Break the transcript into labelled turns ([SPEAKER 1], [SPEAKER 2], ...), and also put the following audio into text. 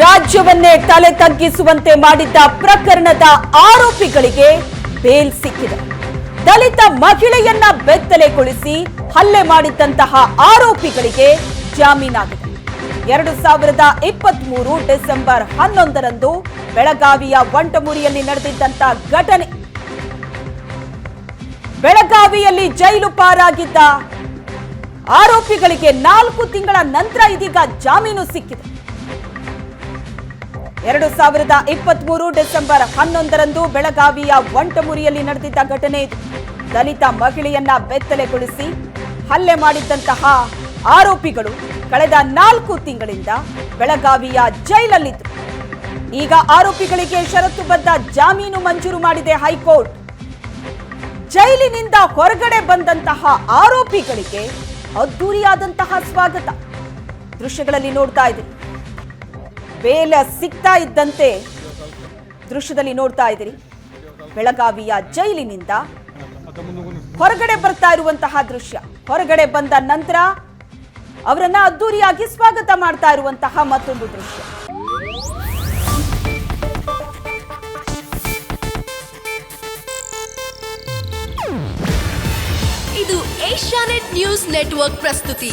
[SPEAKER 1] ರಾಜ್ಯವನ್ನೇ ತಲೆ ತಗ್ಗಿಸುವಂತೆ ಮಾಡಿದ್ದ ಪ್ರಕರಣದ ಆರೋಪಿಗಳಿಗೆ ಬೇಲ್ ಸಿಕ್ಕಿದೆ. ದಲಿತ ಮಹಿಳೆಯನ್ನ ಬೆತ್ತಲೆಗೊಳಿಸಿ ಹಲ್ಲೆ ಮಾಡಿದ್ದಂತಹ ಆರೋಪಿಗಳಿಗೆ ಜಾಮೀನಾಗಿದೆ ಎರಡು ಸಾವಿರದ ಇಪ್ಪತ್ತ್ ಮೂರು ಡಿಸೆಂಬರ್ ಹನ್ನೊಂದರಂದು ಬೆಳಗಾವಿಯ ವಂಟಮುರಿಯಲ್ಲಿ ನಡೆದಿದ್ದಂತಹ ಘಟನೆ. ಬೆಳಗಾವಿಯಲ್ಲಿ ಜೈಲು ಪಾರಾಗಿದ್ದ ಆರೋಪಿಗಳಿಗೆ ನಾಲ್ಕು ತಿಂಗಳ ನಂತರ ಇದೀಗ ಜಾಮೀನು ಸಿಕ್ಕಿದೆ. ಎರಡು ಸಾವಿರದ ಇಪ್ಪತ್ತ್ ಮೂರು ಡಿಸೆಂಬರ್ ಹನ್ನೊಂದರಂದು ಬೆಳಗಾವಿಯ ಒಂಟಮುರಿಯಲ್ಲಿ ನಡೆದಿದ್ದ ಘಟನೆ ದಲಿತ ಮಹಿಳೆಯನ್ನ ಬೆತ್ತಲೆಗೊಳಿಸಿ ಹಲ್ಲೆ ಮಾಡಿದ್ದಂತಹ ಆರೋಪಿಗಳು ಕಳೆದ ನಾಲ್ಕು ತಿಂಗಳಿಂದ ಬೆಳಗಾವಿಯ ಜೈಲಲ್ಲಿದ್ದರು ಈಗ ಆರೋಪಿಗಳಿಗೆ ಷರತ್ತುಬದ್ಧ ಜಾಮೀನು ಮಂಜೂರು ಮಾಡಿದೆ ಹೈಕೋರ್ಟ್. ಜೈಲಿನಿಂದ ಹೊರಗಡೆ ಬಂದಂತಹ ಆರೋಪಿಗಳಿಗೆ ಅದ್ದೂರಿಯಾದಂತಹ ಸ್ವಾಗತ. ದೃಶ್ಯಗಳಲ್ಲಿ ನೋಡ್ತಾ ಇದ್ದೀರಿ. ಬೇಲ ಸಿಗ್ತಾ ಇದ್ದಂತೆ ದೃಶ್ಯದಲ್ಲಿ ನೋಡ್ತಾ ಇದ್ದೀರಿ. ಬೆಳಗಾವಿಯ ಜೈಲಿನಿಂದ ಹೊರಗಡೆ ಬರ್ತಾ ಇರುವಂತಹ ದೃಶ್ಯ. ಹೊರಗಡೆ ಬಂದ ನಂತರ ಅವರನ್ನ ಅದ್ದೂರಿಯಾಗಿ ಸ್ವಾಗತ ಮಾಡ್ತಾ ಇರುವಂತಹ ಮತ್ತೊಂದು ದೃಶ್ಯ.
[SPEAKER 2] ಇದು ಏಷ್ಯಾನೆಟ್ ನ್ಯೂಸ್ ನೆಟ್ವರ್ಕ್ ಪ್ರಸ್ತುತಿ.